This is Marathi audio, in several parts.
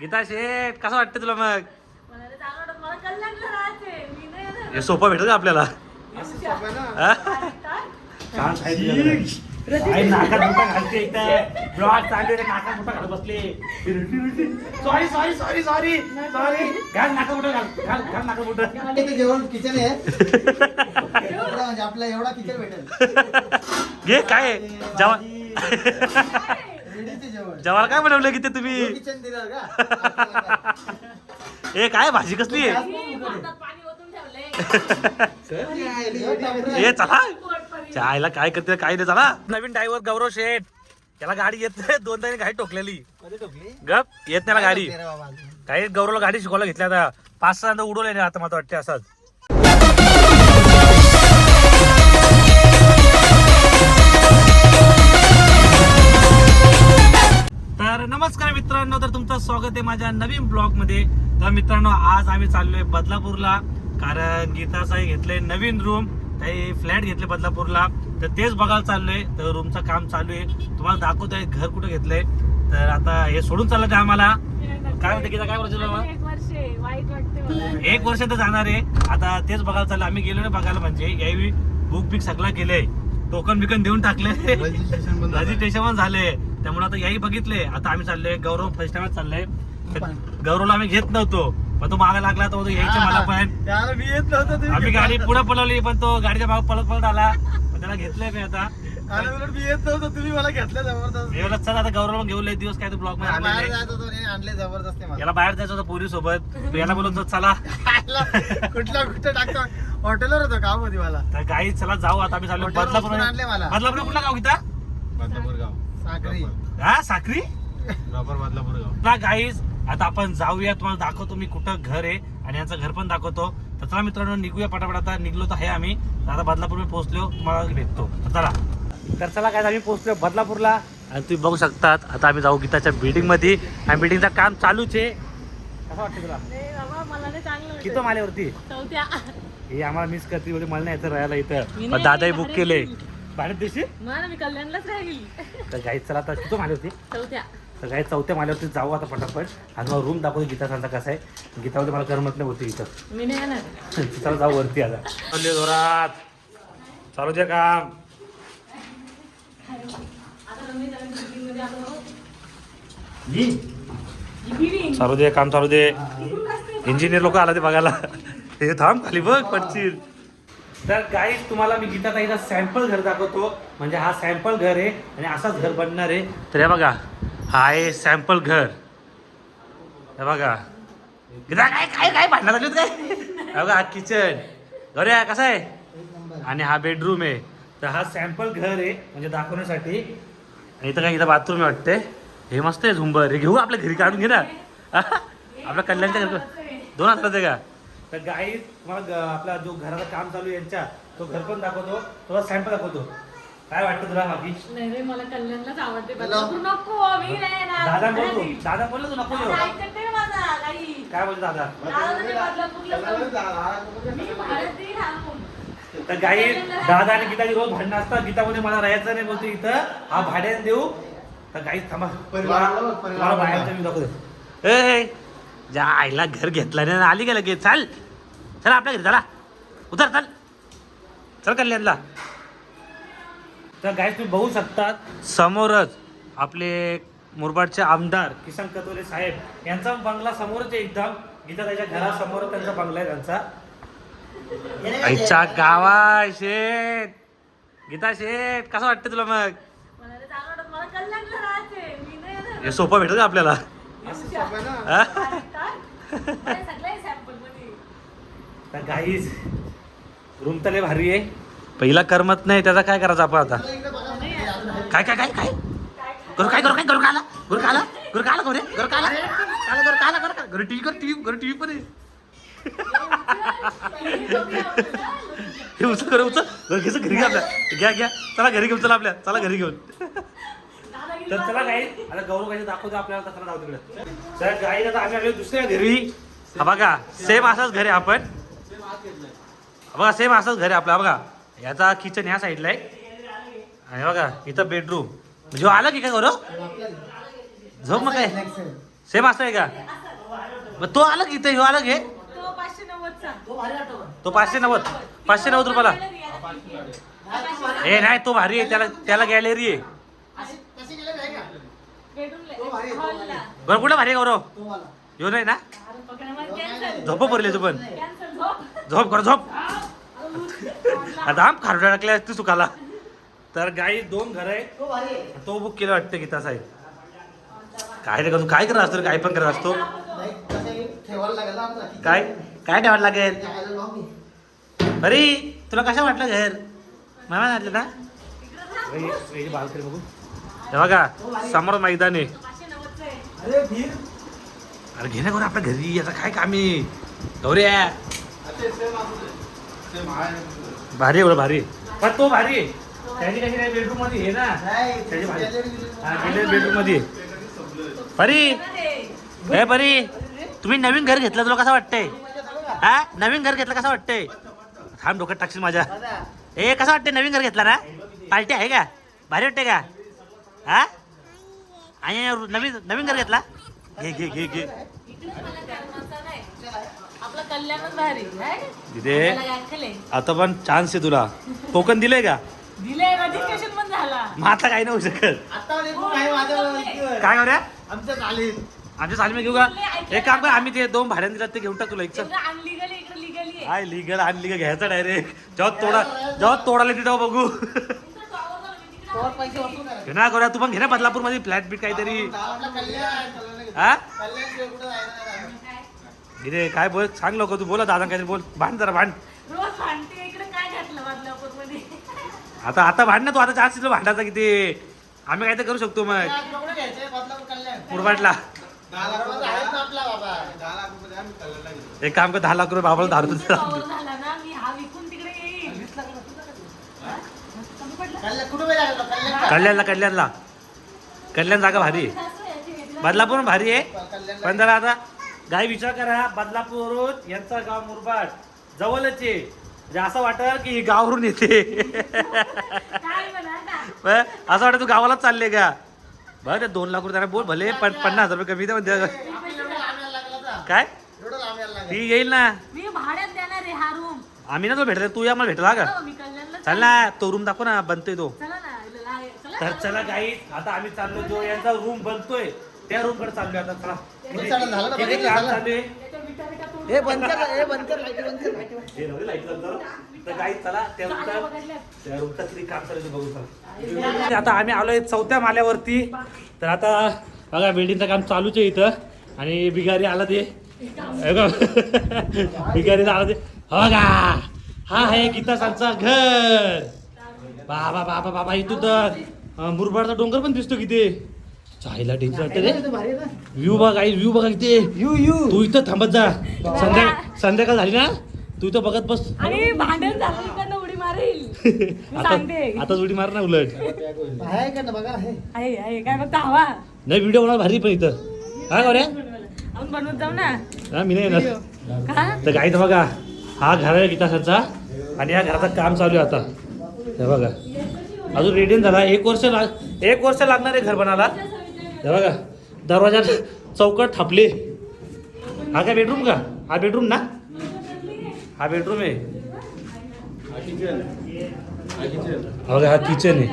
गीता शेठ कसं वाटतं तुला मग. हे. सोपं भेटत का आपल्याला? हा? काय काय? छान आहे नाका मोठा घालते इथं ब्लॉग चालू आहे नाका मोठा घालत बसले. Sorry sorry sorry sorry sorry घाल नाका मोठा घाल. घाल घाल नाका मोठं इथे जेवण किचन आहे. एवढा म्हणजे आपला एवढा किचन भेटेल. घे काय आहे? जेवण. जेवायला काय बनवलं की ते तुम्ही? किचन दिलं का? हे काय भाजी कसली आहे. हे चला. चायला काय करते काय नाही चला. नवीन ड्रायव्हर गौरव शेठ. त्याला गाडी येत नाही दोन ताने गाडी टोकलेली. गप येत नाही गाडी. काही गौरवला गाडी शिकवायला घेतली आता. पाच सहा उडवले नाही आता मला वाटते असंच. तर नमस्कार मित्रांनो तर तुमचं स्वागत आहे माझ्या नवीन ब्लॉगमध्ये तर मित्रांनो आज आम्ही चाललोय बदलापूरला कारण गीताचा घेतलंय नवीन रूम काही फ्लॅट घेतले बदलापूरला. तर तेच बघायला चाललोय तर रूमचं काम चालू आहे. तुम्हाला दाखवतोय घर कुठं घेतलंय. तर आता हे सोडून चाललं ते आम्हाला? काय म्हणते गीता काय बोलायचं तुला? एक वर्ष आहे. वाईट वाटते मला. एक वर्ष तर जाणार आहे. आता तेच बघायला चाललं आम्ही गेलो ना बघायला म्हणजे. यावेळी बुक बिक सगळं केलंय. टोकन बिकन देऊन टाकले रजिस्ट्रेशन पण झाले त्यामुळे आता याही बघितले. आता आम्ही चाललोय गौरव फर्स्ट टाइमच चाललंय. गौरवला आम्ही घेत नव्हतो. पण तो मागा लागला तो यायचं मला पण मी येत नव्हतं आम्ही गाडी पुढे पळवली पण तो गाडीच्या भाग पळत पळत आला. त्याला घेतलंय मी आता. मी येत नव्हतं तुम्ही मला घेतलं जबरदस्त. चल आता गौरव घेऊन दिवस काय तो ब्लॉगमध्ये आणले जबरदस्त याला बाहेर जायचं होतं पोरी सोबत तो याला बोलत होता, चला. कुठला कुठं टाकतो? हॉटेलवर होतो काम होती मला. तर गाई चला जाऊ आता आम्ही चाललो हॉटेलवर बदलापूर आणले मला. बदलापूर कुठला गाव गाव साखरी. हा साखरी? प्रॉपर बदलापूर गाव ना गाईज आता आपण जाऊया तुम्हाला दाखवतो मी कुठं घर आहे आणि यांचं घर पण दाखवतो. तर चला मित्रांनो निघूया पटापट आता. निघलो तर आहे आम्ही. तर आता बदलापूर मी पोहोचलो तुम्हाला भेटतो. तर चला. तर चला काय आम्ही पोहोचलो बदलापूरला. आणि तुम्ही बघू शकतात आता आम्ही जाऊ गीताच्या बिल्डिंगमध्ये आणि बिल्डिंगचं काम चालूच आहे. कसं वाटतं तुला? नाही बाबा मला नाही चांगलं किती. माल्यावरती चौथ्या. हे आम्हाला मिस करते मला नाही यायचं राहायला इथं. दादाही बुक केले. भाड्यात देशील? मला मी कल्याणलाच राहिली. तर गाईत चला आता किती माल्यावरती चौथ्या. तर काही चौथ्या माल्यावरती जाऊ आता पटापट. आणि मग रूम दाखवतो गीताचा कसा आहे. गीतामध्ये मला करमत नाही होती इथं. मी नाही येणार. चला जाऊ वरती आता. चालले जोरात. चालू द्या काम. चालू दे काम चालू दे. इंजिनियर लोक आला ते बघायला. हे थांब खाली बघ पडशील. तर काही तुम्हाला मी गीता ताईचा सॅम्पल घर दाखवतो. म्हणजे हा सॅम्पल घर आहे आणि असाच घर बनणार आहे. तर हे बघा हा आहे सॅम्पल घर. हे बघा. गीता काय काय काय भांडणार लागली काय? हे बघा हा किचन घर आहे कसा आहे? आणि हा बेडरूम आहे. तर हा सॅम्पल घर आहे म्हणजे दाखवण्यासाठी. आणि इथं काय इथं बाथरूम आहे वाटते हे मस्त आहे झुंबर. हे घेऊ आपल्या घरी काढून घे ना आपल्या कल्याणच्या घर दोन हजाराचं आहे का? तर गाई तुम्हाला ग- आपला जो घराचं काम चालू आहे यांच्या तो घर पण दाखवतो तुला सॅम्पल दाखवतो. काय वाटतं तुला बाकी नाही रे मला कल्याणलाच आवडते. बदलापूर नको मी नाही येणार. दादा बोलतो. दादा बोललो तू नको येऊ. दादा ऐकत नाही माझा काही काय बोलतो दादा? दादा तुम्ही बदलापूरला जाऊ. मी भारत देईन आणून. तर गाई दादा आणि गीताची रोज भांडणं असतात. गीतामध्ये मला राहायचं नाही बोलतो इथं. हा भाड्याने देऊ. तर गाई थांबा. परिवाराला बघ, परिवाराला तुम्हाला बाहेरचं मी दाखवतो. ए ज्या आईला घर घेतलं नाही आली गेलं लगेच चाल. चल आपल्या घरी चला. उतर चल. चल कल्याणला. तर गाय तुम्ही बघू शकतात समोरच आपले मुरबाडचे आमदार किसन कतोरे साहेब यांचा बंगला समोरच एकदम गीता त्याच्या घरासमोर त्यांचा बंगला आहे त्यांचा. आईच्या गावा शेठ गीता शेठ कसं वाटतं तुला मग? मला ते चांगलं वाटत, मला तर गाईज रूम तर लय भारी आहे. पहिला करमत नाही त्याचा काय करायचं आपण आता? काय काय काय काय करू काय? करू काय करू काला करू काला करू काला करू रे करू काला काला करू काला करू का घरी टीव्ही कर टीव्ही घरी टीव्ही पण आहे हे उचल कर उचल. घर घ्यायचं घरी घ्या आपल्या. घ्या घ्या. चला घरी घेऊन चला आपल्या. चला घरी घेऊन. तर चला गाई आता गौरव काही दाखवतो आपल्याला चला जाऊ तिकडे. सर गाई आता आम्ही आलो दुसऱ्या घरी. हा बघा सेम असाच घर आहे आपण. बघा सेम असाच घर आहे आपला. बघा याचा किचन ह्या साईडला आहे. आणि बघा इथं बेडरूम म्हणजे आला की काय गौरव? झोप मग काय? सेम असं आहे का? मग तो अलग इथे ह्यो अलग आहे तो पाचशे नव्वद. पाचशे नव्वद रुपयाला. ए नाही तो भारी आहे. त्याला त्याला गॅलरी आहे. का? बरं कुठला भारी गौरव. ह्यो नाही ना? झोप पडले तू पण. झोप कर झोप. आता आम खारडा टाकल्या तू चुकाला तर गाई दोन घर आहे तो भारी आहे. तो बुक केलं वाटतं गीता साहेब. काय रे का तू काय करत असतो? काय पण करत असतो. हे काय? काय ठेवायला लागेल. अरे तुला कसं वाटलं घर? मला वाटलं ना? बघू. हे बघा समोर मैदान आहे. अरे घे ना आपल्या घरी. आता काय काम? आहे. गौऱ्या भारी आहे एवढं भारी. आहे. पण तो भारी. आहे त्याची कशी नाही बेडरूममध्ये आहे ना. त्याची भारी. हा गेले बेडरूममध्ये. परी. हे परी. तुम्ही नवीन घर घेतलं तुला कसं वाटतंय? हा? नवीन घर घेतलं कसं वाटतंय? थांब डोक्यात टाकशील माझ्या. ए कसं वाटतंय नवीन घर घेतला ना? पार्टी आहे का? भारी वाटते का? हा? आणि नवीन नवीन घर घेतला? घे घे घे घे. कल्याणच भारी मला. आता पण चान्स आहे तुला. कोकण दिलंय का? दिले रजिस्ट्रेशन पण झाला. मग आता काही नाही होऊ शकत. आता एक रूम आहे माझ्या वरतीवर. काय करूया आमचं चालेल आमच्या चालमे घेऊ का? एक काम कर आम्ही ते दोन भाड्याने दिला ते घेऊन टाक तुला एक चल. इकडे अनलिगली इकडे लिगली आहे. काय लिगल अनलिगल घ्यायचं डायरेक्ट जेव्हा तोडा जेव्हा तोडायला तिथं बघू. तोवर पैसे वसूल करा. घे ना करूया तू पण घे ना बदलापूरमध्ये फ्लॅट बीट काहीतरी. आपलं कल्याण कल्याण घेतो. हा? कल्याणशिवाय कुठं जायचं नाही आम्ही. इथे काय बोल? सांग लोक तू बोला दादा काहीतरी बोल. भांड जरा भांड. रोज भांडते इकडे काय घातलं बदलापूरमध्ये आता आता भांड ना तू आता चान्स दिला भांडाचा किती? आम्ही काय तर करू शकतो मग. बाबा. एक काम कर दहा लाख रुपये बाबाला दहा रुपये दे. झाला ना मी हा विकून तिकडे येईल? कल्याणला कल्याणला. कल्याण जागा भारी आहे. बदलापूर पण भारी आहे. पण जरा आता गाय विचार करा बदलापूर यांचा गाव मुरबाड जवळच. आहे म्हणजे असं वाटत की ही गावावरून येते. काय म्हणा ना बरं, असं वाटत तू गावालाच चालले का? बरं ते दोन लाख रुपये बोल भले पण पन्नास हजार रुपये कमी द्या म्हणते आपल्याला एवढं लांब यायला लागला होता. काय? एवढं लांब यायला लागला. ती येईल ना. मी भाड्यात देणार आहे हा रूम आम्ही ना तो भेटला तू या मला भेटला का? हो, मी कल्याणला चल ना तो रूम दाखव ना बनतोय तो. चला ना इला- ला- चला तर चला काही आता आम्ही चाललो जो यांचा रूम बनतोय त्या रूमकडे चाललोय आता चालू. झालं ना, बघितलं झालं. हे हे लाइट. हे नव्हे लाइट. तर काही चला त्या. त्या काम चालू बघू चला आता आम्ही आलोय चौथ्या माल्यावरती तर आता बघा बिल्डिंगचं काम चालूच आहे इथं आणि बिगारी आला ते हे. बिगारीला आला ते हो का हा आहे गीता सांगचा घर बाबा बाबा बाबा इथून तर मुरबाडचा डोंगर पण दिसतो किती चायला डेंजर वाटतं रे? व्ह्यू बघा व्ह्यू बघा किती. यू यू तू इथं थांबत जा. संध्या संध्याकाळ झाली ना? तू इथं बघत बस. आणि भांडण झालं इकडनं उडी मारेल. मी आता सांगते. आता उडी मार ना उलट. आहे का ना बघा आहे. आहे आहे. काय फक्त हवा. नाही व्हिडिओ होणार भारी पण इथं. हा गौऱ्या? आपण बनवत जाऊ ना. हा मी नाही येणार. का? तर बघा. हा घर आहे गीतासाचा आणि या घराचं काम चालू आहे आता. हे बघा. अजून रेडियन झाला. एक वर्ष लाग एक वर्ष लागणार आहे घर बनायला. हे बघा दरवाजा चौकट थापले. हा काय बेडरूम का? हा बेडरूम ना? हा बेडरूम आहे. हा बघा हा किचन आहे.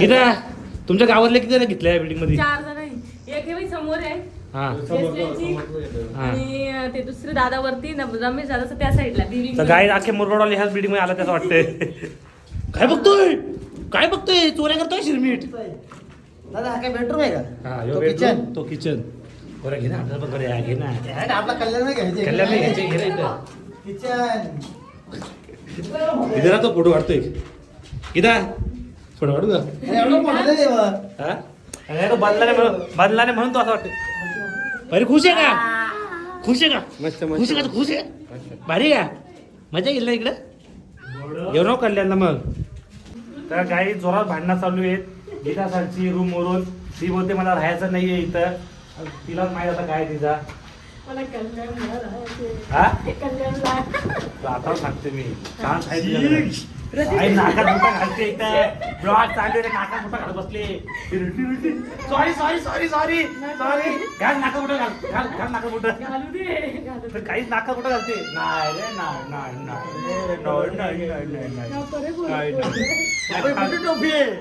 गीता तुमच्या गावातले किती जण घेतले या बिल्डिंगमध्ये? चार जण आहे. एक हे समोर आहे. हा. हा. आणि ते दुसरे दादा वरती रमेश दादा त्या साईडला गाय अख्खे मुरगडवाले ह्याच बिल्डिंगमध्ये आला त्याचं वाटतंय. काय बघतोय? काय बघतोय? चोऱ्या करतोय शिरमीट. दादा हा काय बेडरूम आहे का? हा तो किचन किचन तो किचन बरं घे ना आपल्याला पण बरं घे ना. आपला कल्याण नाही घ्यायचे कल्याण नाही घ्यायचे घे ना इथं. किचन इथं ना तो फोटो काढतोय. इथं फोटो काढू का? अरे एवढं मोठं नाही. हा? तो बदलाने म्हणून बदलाने म्हणून तो असं वाटतं अरे खुश आहे का? खुश आहे का? खुश आहे का तू? खुश आहे? भारी आहे का? मजा येईल ना इकडं? येऊ नको कल्याणला मग. तर काही जोरात भांडणं चालू आहेत. गीतासांची रूम वरून ती बोलते मला राहायचं नाहीये इथं. तिलाच माहीत आता काय तिचा. हा? आता सांगते मी. छान आहे नाकात मोठा घालते इथं. ब्लॉग चालू आहे नाकात मोठा घालत बसले. Sorry sorry sorry sorry sorry घाल नाका मोठं घाल घाल घाल नाका मोठं. काहीच नाका मोठं घालते. नाही रे नाही नाही नाही नाही नाही नाही नाही नाही अबे, नाही कुठे टोपी आहे?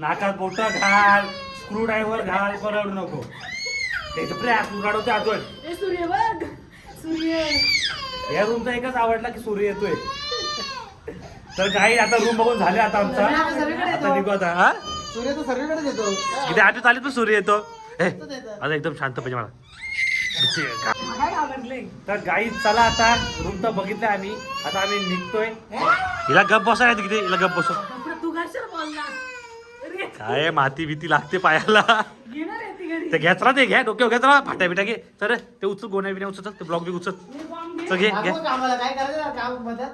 नाकात बोटं घाल स्क्रू ड्रायव्हर घाल परवडू नको. त्याचं प्रे तू अजून ए सूर्य बघ. सूर्य. या रूमचा एकच आवडला की सूर्य येतोय. तर काही आता रूम बघून झाले आता आमचा. आता निघू आता हा? सूर्य तर सर्वीकडेच येतो. किती आली पण सूर्य येतो. ए. आता एकदम शांत पाहिजे मला. तर गाई चला आता. रूम तर बघितलं आम्ही. आता आम्ही निघतोय. हिला गप बसा आहे किती हिला गप बसो तू घालशील बोलला काय माती भीती लागते पायाला. ती घरी. ते घ्याच ते घ्या डोक्यावर घ्याच ना फाट्या बिट्या घे. तर ते उचल गोण्या बिण्या उचल ते ब्लॉक बी उचल. बॉम्ब घे. चल घे घे. मागव कामाला काय करायचं काम मदत?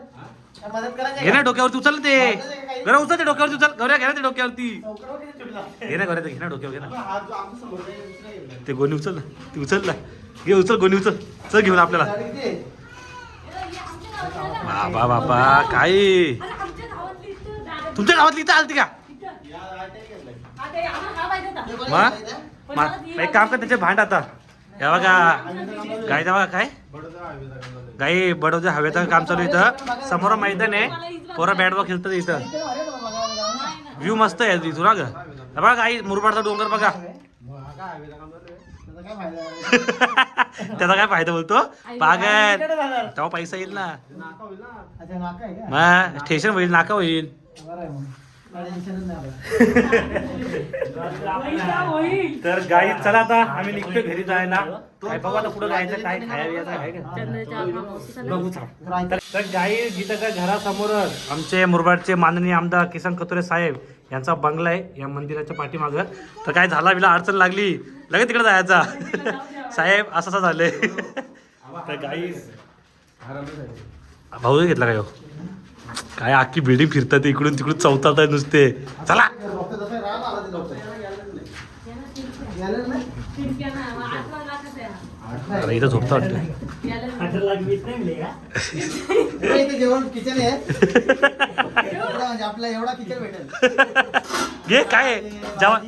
काय मदत करायची घे ना डोक्यावरती उचल ते. गौऱ्या उचल ते डोक्यावरती उचल. गौऱ्या घे ना ते डोक्यावरती? घे ना गौऱ्या ते घे ना डोक्यावर घे ना. ते गोणी उचल ना ती उचल ना. घे उचल गोणी उचल. चल घेऊन आपल्याला? बाबा बाबा काय? अरे आमच्या गावातली इथं दादा- तुमच्या गावातली इथं आलती का? या हे हा. हे? मा- एक काम कर त्याचे भांड आता हे बघा गाय बघा काय बडोदा. गाई बडोच्या हवेचं काम चालू इथं समोर मैदान आहे पोरं बॅट बॉल खेळतात इथं. व्ह्यू मस्त आहे इथून हा ग बघा गाई मुरबाडचा डोंगर बघा? त्याचा काय फायदा आहे? त्याचा काय फायदा बोलतो पागल. तेव्हा पैसा येईल ना नाका होईल ना. अच्छा, नाका आहे का? मग स्टेशन होईल नाका होईल ना. तर गाई चला आता आम्ही निघतोय घरी जायला. काय बघू आता पुढे जायचं काय खायला तर गाई जिथं घरासमोरच आमचे मुरबाडचे माननीय आमदार किसन कतुरे साहेब यांचा बंगला आहे या मंदिराच्या पाठीमागं. तर काय झाला बिला अडचण लागली. लगेच तिकडे जायचा. साहेब असं असं झालंय. तर गाई भाऊ घेतला काय हो? काय अख्खी बिल्डिंग फिरतात इकडून तिकडून चौथात आहे नुसते. चला. हा. अरे इथं झोपता वाटतं. याला- इकडे इथे जेवण किचन आहे एवढं आपला एवढा किचन भेटेल घे काय जेव्हा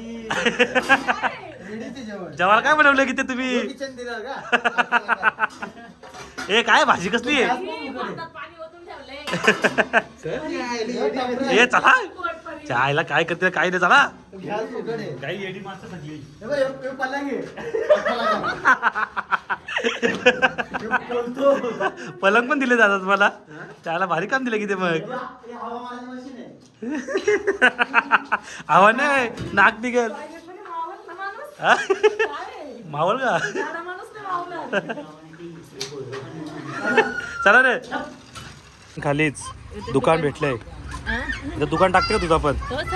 काय बनवलं की ते तुम्ही? किचन दिलं का? ए काय? भाजी कसली आहे? ए चला. चायला काय करते काय नाही चला. काही एडी सगळी पलंग. हे पण दिले जातात मला त्याला भारी काम दिलं की ते मग हे हवामानाची मशीन आहे आव्हान नाही नाक निघल? मावल का. चला रे खालीच दुकान भेटलंय. हा? इथं दुकान टाकते का तुझा पण तोच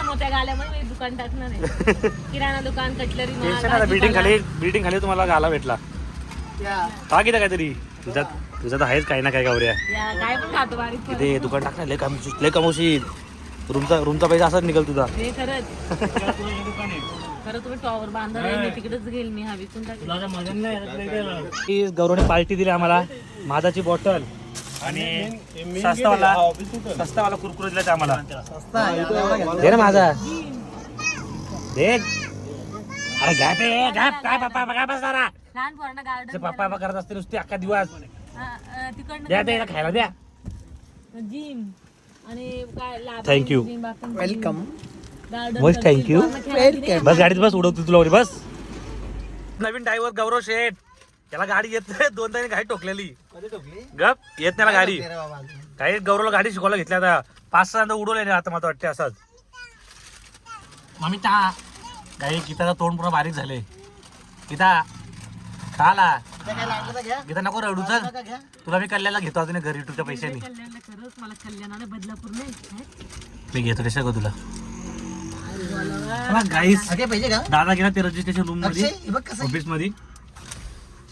मी दुकान टाकणार आहे. किराणा दुकान कटलरी माल, टेन्शन आता बिल्डिंग. खाली बिल्डिंग खाली तुम्हाला गाला भेटला. टाक इथं काहीतरी? तुझ्यात तुझ्यात आहेच काही ना काही गावऱ्या या काय पण खातो बारीक पोरं. इथे दुकान टाकणार लय कमवशील लय कमवशील. रूमचा रूमचा पैसा असाच निघल तुझा. हे खरंच. खरं तुम्ही टॉवर बांधणार आहे मी तिकडेच घेईल मी हा विकून टाकेल? गौरवने पार्टी दिली आम्हाला. माझाची बॉटल आणि सस्तावाला सस्तावाला कुरकुरे दिला आम्हाला. दे ना माझा. दे. अरे काय लहान पोरांना गार्डन पप्पा करत असते नुसते अख्खा दिवस. द्या द्या खायला द्या. जिम आणि काय you. Welcome thank you. बस गाडीत बस उडवतो तुला बस. नवीन ड्रायव्हर गौरव शेठ. त्याला गाडी येत नाही दोन तारी गाडी टोकलेली. गप येत नाही गाडी. काही गौरवला गाडी शिकवायला घेतली आता. पाच सहा उडवले नाही आता मला वाटते असंच. मम्मी ता काही गीताचा तोंड पूर्ण बारीक झाले गीता का आला गीता नको रडू चल घ्या. तुला मी कल्याणला घेतो अजून घरी तुझ्या पैशानी. मला कल्याणाने बदलापूर मी घेतो कशा गो तुला. गाईस. अगे पाहिजे का दादा गेला ते रजिस्ट्रेशन रूममध्ये. ऑफिसमध्ये.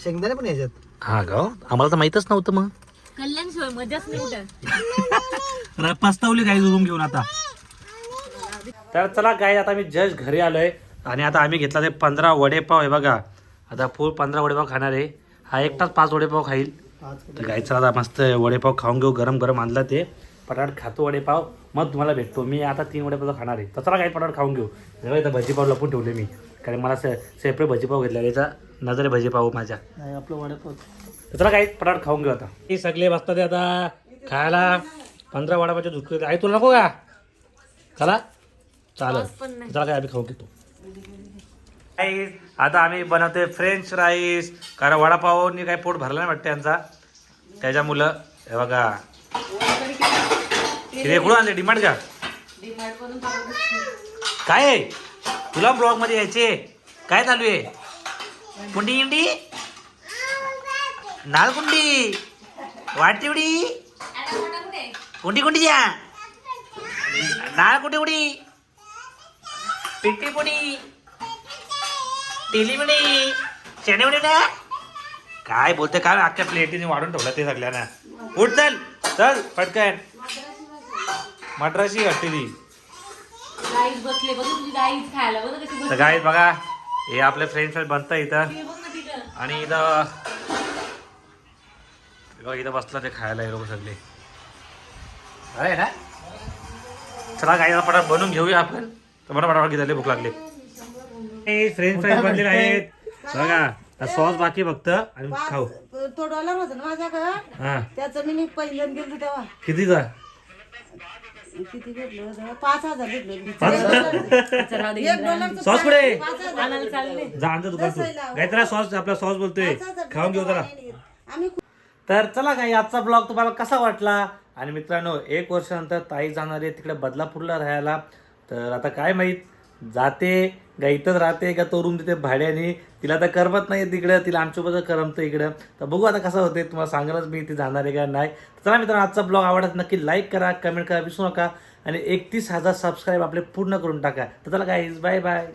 शेंगदाणे पण याच्यात हा गा? आम्हाला तर माहितच नव्हतं मग. कल्याण शिवाय मजाच नाही पस्तावली गाई रूम घेऊन आता. तर चला गाई आता मी जस्ट घरी आलोय आणि आता आम्ही घेतला ते पंधरा वडेपाव आहे बघा. आता फुल पंधरा वडेपाव खाणार आहे. हा एकटाच पाच वडेपाव खाईल. तर गाई चला आता मस्त वडेपाव खाऊन घेऊ. गरम गरम आणला ते. पटाट खातो वडेपाव मग तुम्हाला भेटतो. मी आता तीन वडेपाव खाणार आहे. तसला काही पटाट खाऊन घेऊ. जेव्हा इथं भजीपाव लपून ठेवले मी. कारण मला से सेपरेट भजीपाव घेतला याचा नजरे भजीपाव माझ्या. नाही आपलं वडापाव चला काही पटाट खाऊन घेऊ आता. हे सगळे बसतात आता. खायला पंधरा वडापावच्या झुकले आई तुला नको का चला. चालेल. चला काय आम्ही खाऊ घेतो. राईस आता आम्ही बनवतोय फ्रेंच राईस कारण वडापावनी काही पोट भरला नाही वाटतं यांचा. त्याच्यामुळं हे बघा. हे कुठं आणले डिमांड का? काय? आहे तुला ब्लॉगमध्ये यायचे काय चालू आहे? कुंडी इंडी नाल कुंडी? उडी कुंडी कुंडी द्या. नाळ कुठे उडी पिट्टी पुडी टिली मिडी शेणे उडी ना काय बोलते काय अख्ख्या प्लेटीने वाढून ठेवलं ते सगळ्यांना. उठ चल. चल पटकन. मद्रासी हट्टी गाईच बसले बघ तुझी गाईच खायला. बघ कशी तर बसली. काय बघा हे आपले फ्रेंड्स बनतं इथं. हे बघ ना तिथं. आणि इथं बघा इथं बसलं ते खायला हे लोक सगळे. आहे ना? चला काही पटात बनवून घेऊया आपण. तर मला पटापट भूक लागली. फ्रेंच फ्राईज बनलेले आहेत. बघा सॉस बाकी फक्त आणि खाऊ. तो डॉलर होता ना माझ्याकडं? हा. त्याचं मी पहिल्यांदा गेलो तेव्हा. कितीचा? किती भेटलं होतं? पाच हजार भेटले पाच चला दे एक डॉलर सॉस कुठे पाच हजार आणायला चालले. जा आणतो दुकान तू काहीतरी सॉस आपला सॉस बोलतोय. पाच हजार खाऊन घेऊ जरा. आम्ही तर चला काही आजचा ब्लॉग तुम्हाला कसा वाटला? आणि मित्रांनो एक वर्षानंतर ताई जाणार आहे तिकडे बदलापूरला राहायला. तर आता काय माहीत जाते गाईतच इथंच राहते का तो रूम तिथे भाड्याने? तिला आता करमत नाही तिकडं तिला आमच्याबद्दल करमतं इकडं. तर बघू आता कसं होते तुम्हाला सांगायलाच मी इथे जाणार आहे का नाही. चला मित्रांनो आजचा ब्लॉग आवडत नक्की लाईक करा कमेंट करा विसरू नका. आणि एकतीस हजार सबस्क्राईब आपले पूर्ण करून टाका. तर चला काय बाय बाय